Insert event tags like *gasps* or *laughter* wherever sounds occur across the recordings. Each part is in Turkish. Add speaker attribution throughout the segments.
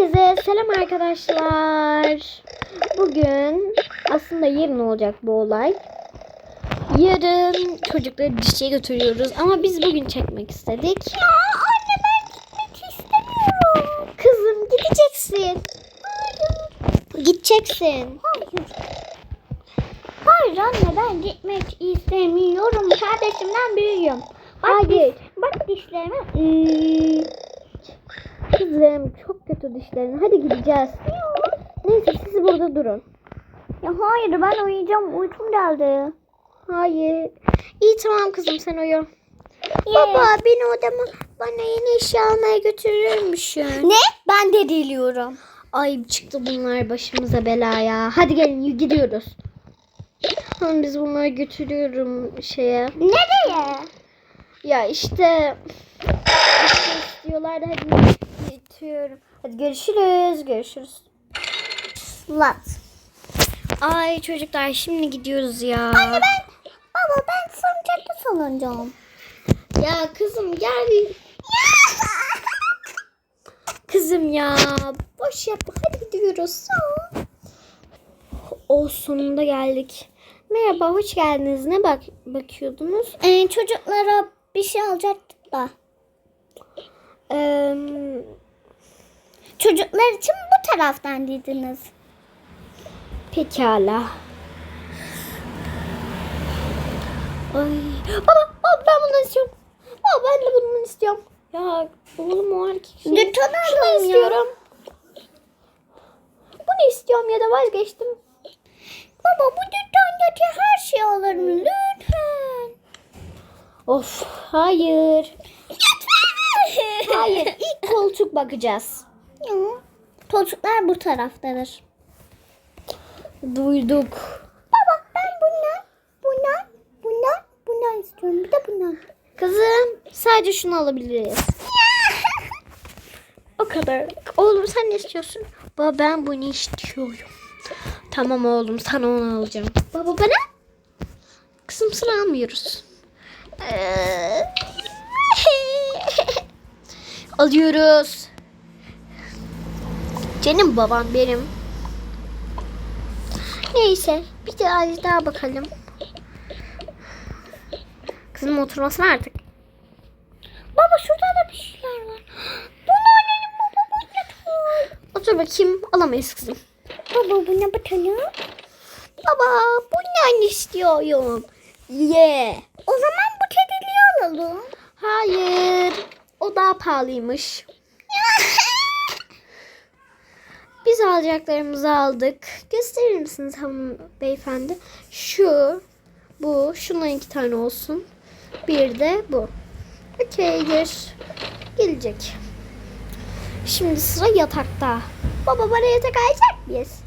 Speaker 1: Herkese selam arkadaşlar. Bugün aslında yarın olacak bu olay. Yarın çocukları dişçiye götürüyoruz ama biz bugün çekmek istedik.
Speaker 2: Ya anne ben gitmek istemiyorum.
Speaker 1: Kızım gideceksin. Gideceksin.
Speaker 2: Hayır. Hayır anne ben gitmek istemiyorum. Kardeşimden büyüğüm. Bak
Speaker 1: Hayır.
Speaker 2: Bak dişlerime.
Speaker 1: Ee, kızım çok kötü dişlerin. Hadi gideceğiz. Neyse siz burada durun.
Speaker 2: Ya hayır ben uyuyacağım. Uykum geldi.
Speaker 1: Hayır. İyi tamam kızım sen uyu.
Speaker 2: Yes.
Speaker 1: Baba beni odama bana yeni eşya almaya götürür müsün?
Speaker 2: Ne? Ben de diliyorum.
Speaker 1: Ay çıktı bunlar başımıza belaya. Hadi gelin gidiyoruz. Tamam biz bunları götürüyorum şeye.
Speaker 2: Nereye?
Speaker 1: Ya işte işte istiyorlar da hadi götürüyorum. Hadi görüşürüz. Görüşürüz.
Speaker 2: Lat.
Speaker 1: Ay çocuklar şimdi gidiyoruz ya.
Speaker 2: Anne ben baba ben salıncakta salınacağım.
Speaker 1: Ya kızım gel. Kızım ya boş yapma hadi gidiyoruz. O sonunda geldik. Merhaba hoş geldiniz. Ne bak bakıyordunuz?
Speaker 2: Ee, çocuklara bir şey alacaktık da.
Speaker 1: Eee,
Speaker 2: Çocuklar için bu taraftan dediniz.
Speaker 1: pekala. Ay. Baba, baba ben bundan istiyorum. Baba ben de bundan istiyorum. Ya oğlum o erkek şey.
Speaker 2: Lütfen
Speaker 1: Şunu istiyorum. Bunu istiyorum ya da vazgeçtim.
Speaker 2: Baba bu dükkandaki her şeyi alırım lütfen.
Speaker 1: Of hayır.
Speaker 2: Lütfen.
Speaker 1: Hayır ilk koltuk bakacağız.
Speaker 2: Ya, Çocuklar bu taraftadır.
Speaker 1: Duyduk.
Speaker 2: Baba ben bundan, bundan, bundan, bundan istiyorum. Bir de bundan.
Speaker 1: Kızım sadece şunu alabiliriz. *laughs* O kadar. Oğlum sen ne istiyorsun? Baba ben bunu istiyorum. Tamam oğlum sana onu alacağım. Baba bana? Kızım sana almıyoruz. Ee, Alıyoruz. Canım babam benim. Neyse bir de az daha bakalım. Kızım oturmasana artık.
Speaker 2: Baba şurada da bir şeyler var. Bunu alalım baba bu ne
Speaker 1: Otur bakayım. Alamayız kızım.
Speaker 2: Baba bu ne bakalım?
Speaker 1: Baba bu ne istiyorum? Ye.
Speaker 2: O zaman bu kediliği alalım.
Speaker 1: Hayır. O daha pahalıymış. Biz alacaklarımızı aldık. Gösterir misiniz hanım beyefendi? Şu, bu, şundan iki tane olsun. Bir de bu. Okeydir. Gelecek. Şimdi sıra yatakta. Baba bana yatak alacak mıyız?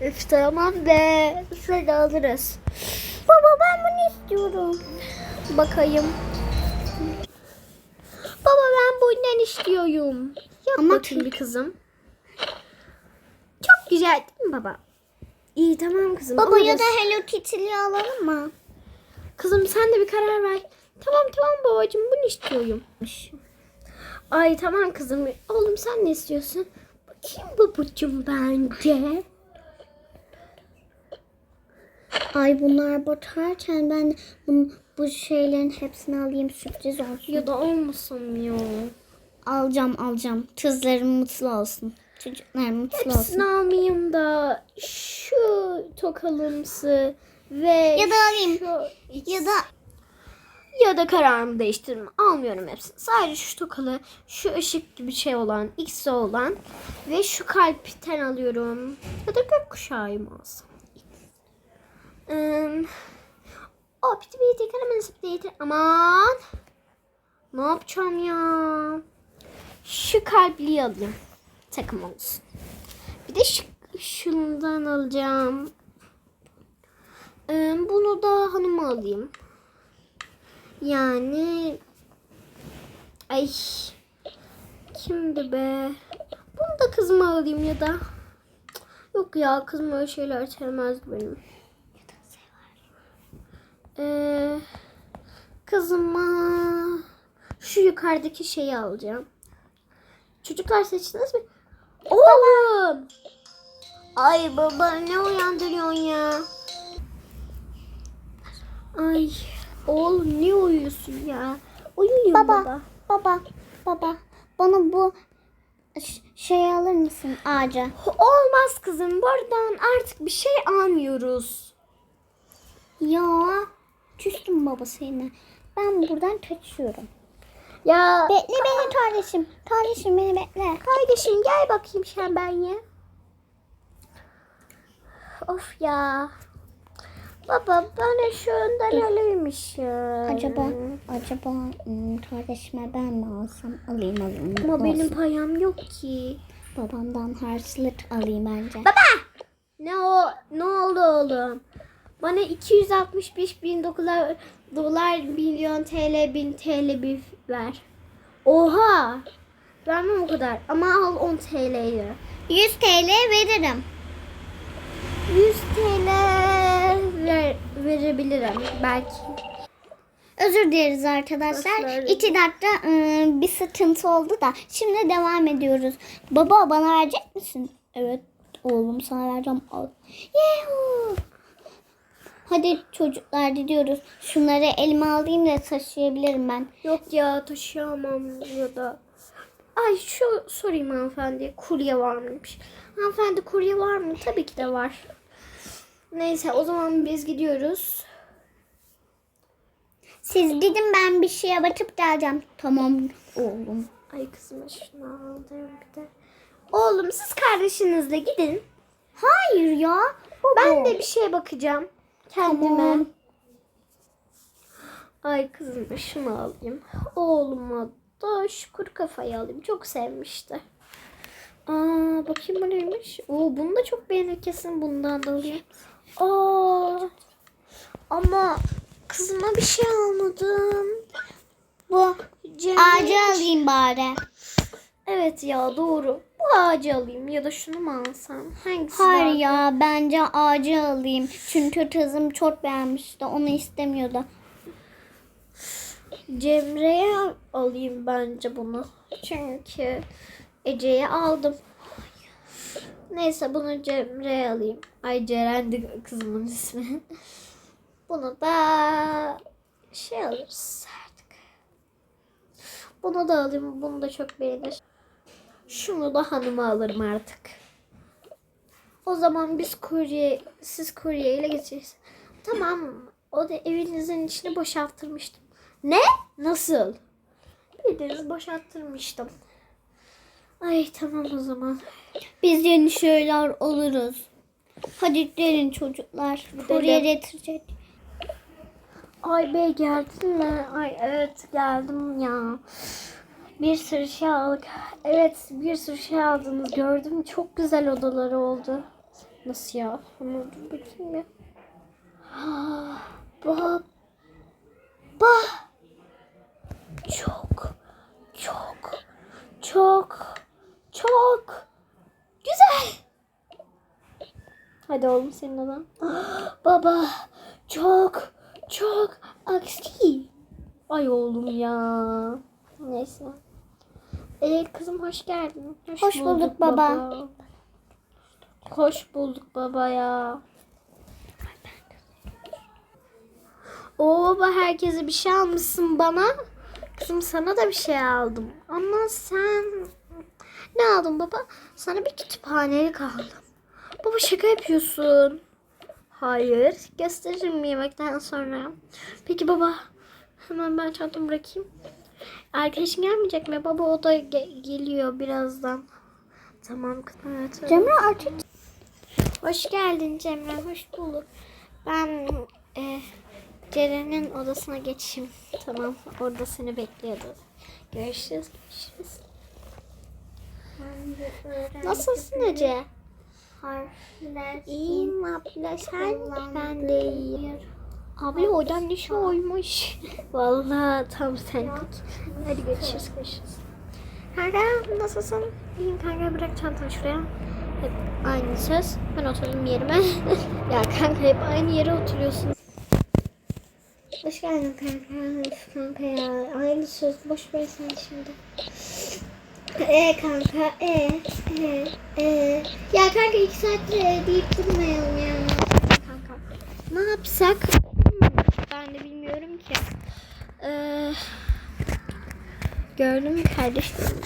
Speaker 1: Üf tamam be. Şöyle alırız.
Speaker 2: Baba ben bunu istiyorum.
Speaker 1: Bakayım. Baba ben bundan istiyorum. Yap
Speaker 2: Ama
Speaker 1: bakayım bir kızım. Güzel değil mi baba? İyi tamam kızım.
Speaker 2: Baba ya
Speaker 1: alırız.
Speaker 2: da Hello Kitty'li alalım mı?
Speaker 1: Kızım sen de bir karar ver. Tamam tamam babacığım bunu istiyorum. Ay tamam kızım. Oğlum sen ne istiyorsun? Bakayım babacığım bence.
Speaker 2: Ay bunlar batarken ben bu, bu şeylerin hepsini alayım sürpriz olsun.
Speaker 1: Ya da olmasın ya.
Speaker 2: Alacağım alacağım. Kızlarım mutlu olsun. Çocuklarım mutlu olsun.
Speaker 1: Hepsini almayayım da şu tokalımsı ve
Speaker 2: Ya da alayım.
Speaker 1: şu
Speaker 2: Ya da
Speaker 1: ya da kararımı değiştirme. Almıyorum hepsini. Sadece şu tokalı, şu ışık gibi şey olan, X'e olan ve şu kalpten alıyorum. Ya da gökkuşağı mı alsam? Ee, o piti piti karamel piti Aman. Ne yapacağım ya? Şu kalpliyi alayım. Takım olsun. Bir de şu, şundan alacağım. Ee, bunu da hanıma alayım. Yani ay kimdi be? Bunu da kızıma alayım ya da. Yok ya kızım öyle şeyler sevmez benim. Ee, kızıma şu yukarıdaki şeyi alacağım. Çocuklar seçtiniz mi? Oğlum. Ay baba ne uyandırıyorsun ya? Ay oğlum ne uyuyorsun ya? Uyuyorum baba.
Speaker 2: Baba, baba, baba. Bana bu şey alır mısın ağaca?
Speaker 1: Olmaz kızım buradan artık bir şey almıyoruz.
Speaker 2: Ya küstüm baba seni. Ben buradan kaçıyorum.
Speaker 1: Ya
Speaker 2: Bekle beni kardeşim. Kardeşim beni bekle.
Speaker 1: kardeşim gel bakayım sen ben ya. Of ya. Baba bana şundan alırmışım.
Speaker 2: Acaba acaba hmm, kardeşime ben mi alsam? Alayım alayım.
Speaker 1: Ama
Speaker 2: Olsun.
Speaker 1: benim payam yok ki.
Speaker 2: babamdan harçlık alayım bence.
Speaker 1: Ne o ne oldu oğlum? Bana 265 bin dolar, dolar milyon TL bin TL bir ver. Oha! Vermem o kadar ama al 10 TL'yi.
Speaker 2: 100 TL veririm.
Speaker 1: 100 TL ver, verebilirim belki.
Speaker 2: Özür dileriz arkadaşlar. İki dakika ıı, bir sıkıntı oldu da. Şimdi devam ediyoruz. Baba bana verecek misin? Evet oğlum sana vereceğim. Al. Yuhuu. Hadi çocuklar gidiyoruz. Şunları elime alayım da taşıyabilirim ben.
Speaker 1: Yok ya taşıyamam ya da. Ay şu sorayım hanımefendi. Kurye var mıymış? Hanımefendi kurye var mı? Tabii ki de var. Neyse o zaman biz gidiyoruz.
Speaker 2: Siz gidin ben bir şeye bakıp geleceğim. Tamam oğlum.
Speaker 1: Ay kızım şunu aldım bir de. Oğlum siz kardeşinizle gidin.
Speaker 2: Hayır ya. Baba.
Speaker 1: Ben de bir şeye bakacağım. Kendime.
Speaker 2: Tamam.
Speaker 1: Ay kızım şunu alayım. Oğluma da şu kuru kafayı alayım. Çok sevmişti. Aa bakayım bu neymiş. Oo bunu da çok beğenir kesin bundan da alayım. Aa ama kızıma bir şey almadım.
Speaker 2: Bu
Speaker 1: Cemre-
Speaker 2: ağacı alayım bari.
Speaker 1: Evet ya doğru. Bu ağacı alayım ya da şunu mu alsam? Hangisi
Speaker 2: Hayır ya bence ağacı alayım. Çünkü kızım çok beğenmişti. Onu istemiyordu.
Speaker 1: Cemre'ye alayım bence bunu. Çünkü Ece'ye aldım. Neyse bunu Cemre'ye alayım. Ay Ceren'di kızımın ismi. Bunu da şey alırız artık. Bunu da alayım. Bunu da çok beğenir. Şunu da hanıma alırım artık. O zaman biz kurye, siz kurye ile geçeriz. Tamam. O da evinizin içini boşalttırmıştım. Ne? Nasıl? Bildiğiniz boşalttırmıştım. Ay tamam o zaman.
Speaker 2: Biz yeni şeyler oluruz. Hadi gelin çocuklar. Buraya getirecek.
Speaker 1: Ay bey geldin mi? Ay evet geldim ya. Bir sürü şey aldık. Evet bir sürü şey aldınız gördüm. Çok güzel odaları oldu. Nasıl ya? Ama bakayım ya. Baba. Çok, çok, çok, çok güzel. Hadi oğlum senin odan. *gasps* Baba çok çok aksi. Ay oğlum ya. Neyse. Ee, kızım hoş geldin.
Speaker 2: Hoş bulduk baba.
Speaker 1: Hoş bulduk baba ya. Oo baba herkese bir şey almışsın bana. Kızım sana da bir şey aldım. Ama sen ne aldın baba? Sana bir kütüphanelik aldım. Baba şaka yapıyorsun. Hayır. Gösteririm yemekten sonra. Peki baba. Hemen ben çantamı bırakayım. Arkadaşın gelmeyecek mi? Baba o da ge- geliyor birazdan. Tamam kızım. Evet, öyle.
Speaker 2: Cemre artık
Speaker 1: Hoş geldin Cemre. Hoş bulduk. Ben e, Ceren'in odasına geçeyim. Tamam. Orada seni bekliyordu. Görüşürüz. Görüşürüz. Nasılsın Ece?
Speaker 2: harfler
Speaker 1: İyiyim abla. Sen? Ben de iyiyim. Abla odan ne şey olmuş. *laughs* Vallahi tam senlik. Hadi görüşürüz. Görüşürüz. Kanka nasılsın? İyiyim kanka bırak çantanı şuraya. Hep aynı söz. Ben oturdum yerime. *laughs* ya kanka hep aynı yere oturuyorsun. Hoş geldin kanka. Üf, kanka ya. Aynı söz. Boş ver sen şimdi. Ee kanka. Ee. Ee. kanka iki saattir e, deyip durmayalım ya. Kanka. Ne yapsak? Ben de bilmiyorum ki. Ee, gördün mü kardeşlerim?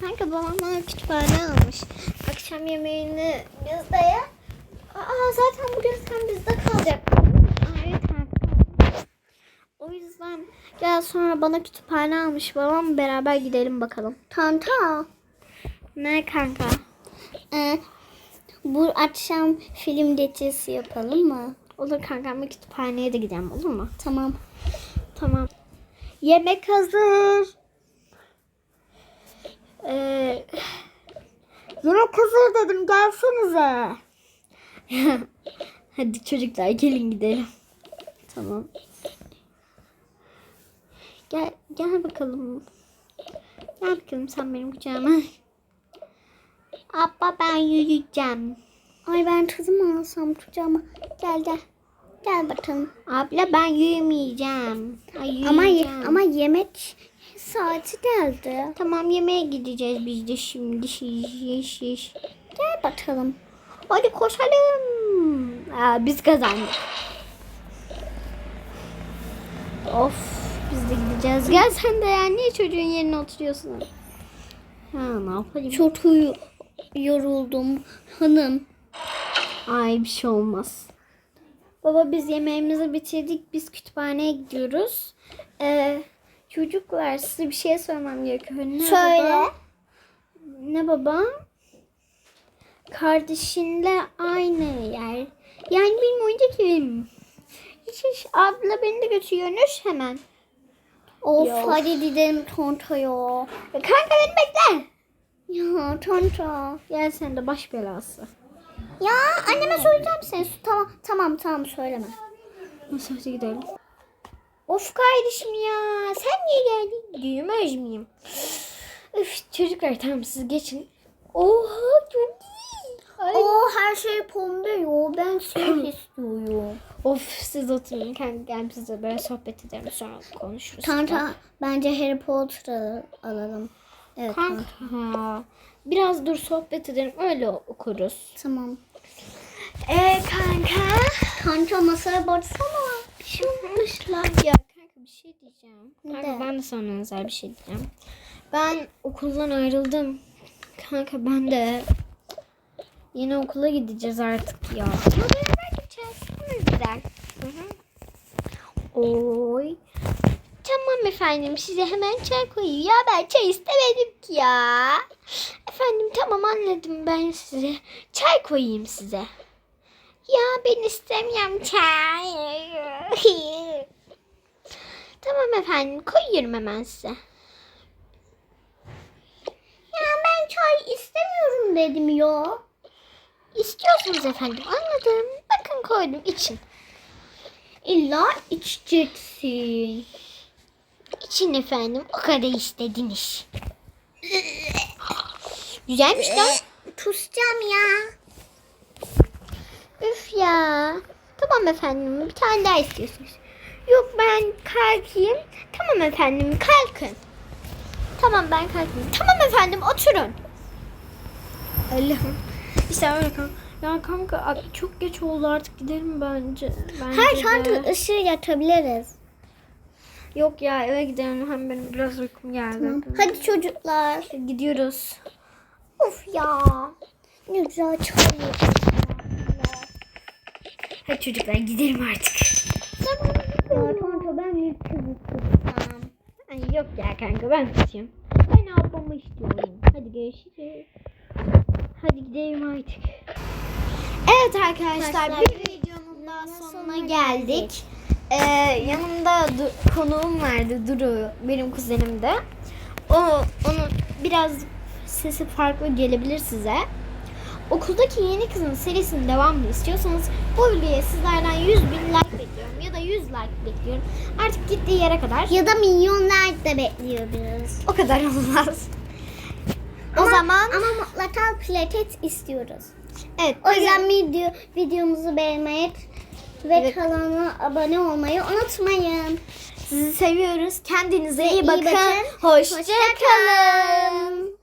Speaker 1: Kanka babam bana kütüphane almış. Akşam yemeğini bizde ye. Aa zaten bugün sen bizde kalacaksın. Aa, evet kanka. O yüzden gel sonra bana kütüphane almış babam beraber gidelim bakalım.
Speaker 2: Tanta.
Speaker 1: Ne kanka?
Speaker 2: Ee, bu akşam film gecesi yapalım mı?
Speaker 1: Olur kanka ama kütüphaneye de gidelim olur mu?
Speaker 2: Tamam.
Speaker 1: Tamam. Yemek hazır. Ee, yemek hazır dedim gelsenize. *laughs* Hadi çocuklar gelin gidelim. Tamam. Gel gel bakalım. Gel bakalım sen benim kucağıma. Abba ben yürüyeceğim.
Speaker 2: Ay ben kızımı alsam kucağıma. Gel gel. Gel bakalım.
Speaker 1: Abla ben yürümeyeceğim. Ay,
Speaker 2: Ama ye-
Speaker 1: yürüyeceğim.
Speaker 2: ama yemek saati geldi.
Speaker 1: Tamam yemeğe gideceğiz biz de şimdi. Şiş, şiş, şiş.
Speaker 2: Gel bakalım.
Speaker 1: Hadi koşalım. Aa, biz kazandık. Of biz de gideceğiz. Gel sen de ya. Niye çocuğun yerine oturuyorsun? Ha ne yapayım?
Speaker 2: Çok uyu- yoruldum hanım.
Speaker 1: Ay bir şey olmaz. Baba biz yemeğimizi bitirdik. Biz kütüphaneye gidiyoruz. Ee, çocuklar size bir şey sormam gerekiyor. Ne
Speaker 2: Söyle.
Speaker 1: baba? Ne baba? Kardeşinle aynı yer. Yani benim oyuncak evim. Hiç hiç abla beni de götürüyormuş hemen.
Speaker 2: Of
Speaker 1: Yok.
Speaker 2: hadi gidelim Tonta'ya.
Speaker 1: Ya kanka beni bekle.
Speaker 2: Ya Tonta.
Speaker 1: Gel sen de baş belası.
Speaker 2: Ya anneme söyleyeceğim seni. Tamam tamam tamam söyleme.
Speaker 1: Nasıl hadi gidelim. Of kardeşim ya. Sen niye geldin? Büyümez miyim? Üf çocuklar tamam siz geçin. Oha çok iyi. Ay.
Speaker 2: Oo her şey pombe yo. Ben seni *clears throat* istiyorum.
Speaker 1: Of siz oturun kanka gel biz de böyle sohbet edelim sonra konuşuruz.
Speaker 2: Tanta bence Harry Potter'ı alalım. Evet Tanta.
Speaker 1: Kanka biraz dur sohbet edelim öyle okuruz.
Speaker 2: Tamam.
Speaker 1: Ee kanka.
Speaker 2: Tanta masaya baksana. Bir şey olmuşlar.
Speaker 1: Ya kanka bir şey diyeceğim. Kanka
Speaker 2: de?
Speaker 1: ben de sana özel bir şey diyeceğim. Ben okuldan ayrıldım. Kanka ben de yeni okula gideceğiz artık ya. Ya beraber gideceğiz. Ne güzel. Hı hı. Oy. Tamam efendim size hemen çay koyayım. Ya ben çay istemedim ki ya. Efendim tamam anladım ben size. Çay koyayım size. Ya ben istemiyorum çay. *laughs* tamam efendim koyuyorum hemen size.
Speaker 2: Ya ben çay istemiyorum dedim ya.
Speaker 1: İstiyorsunuz efendim anladım. Bakın koydum için.
Speaker 2: İlla içeceksin.
Speaker 1: İçin efendim o kadar istediniz. *laughs* Güzelmiş lan.
Speaker 2: Kusacağım ya.
Speaker 1: Üf ya. Tamam efendim bir tane daha istiyorsunuz. Yok ben kalkayım. Tamam efendim kalkın. Tamam ben kalkayım. Tamam efendim oturun. Allah'ım. İşte öyle kanka. Ya kanka çok geç oldu artık gidelim bence. bence
Speaker 2: Her şarkı ışığı yakabiliriz.
Speaker 1: Yok ya eve gidelim hem benim biraz uykum geldi.
Speaker 2: Hadi çocuklar.
Speaker 1: Gidiyoruz.
Speaker 2: Of ya. Ne güzel.
Speaker 1: Hadi çocuklar gidelim artık.
Speaker 2: Ya kanka ben bir tutsam.
Speaker 1: Ay yok ya kanka ben tutuyorum. Ben ablamı istiyorum. Hadi görüşürüz. Hadi gidelim artık. Evet arkadaşlar
Speaker 2: Arkadaşlar,
Speaker 1: bir videonun daha sonuna geldik. Ee, yanımda du- konuğum vardı Duru benim kuzenim de. O onun biraz sesi farklı gelebilir size. Okuldaki yeni kızın serisinin devamını istiyorsanız bu videoya sizlerden 100 bin like bekliyorum ya da 100 like bekliyorum. Artık gittiği yere kadar
Speaker 2: Ya da milyonlar da bekliyor biraz.
Speaker 1: o kadar olmaz. O
Speaker 2: Ama-
Speaker 1: zaman
Speaker 2: Ama mutlaka plaket istiyoruz.
Speaker 1: evet
Speaker 2: O yüzden video, videomuzu beğenmeyi ve
Speaker 1: Evet.
Speaker 2: kanala abone olmayı unutmayın.
Speaker 1: sizi seviyoruz. Kendinize iyi
Speaker 2: İyi
Speaker 1: bakın.
Speaker 2: bakın.
Speaker 1: Hoşça
Speaker 2: Hoşça
Speaker 1: kalın.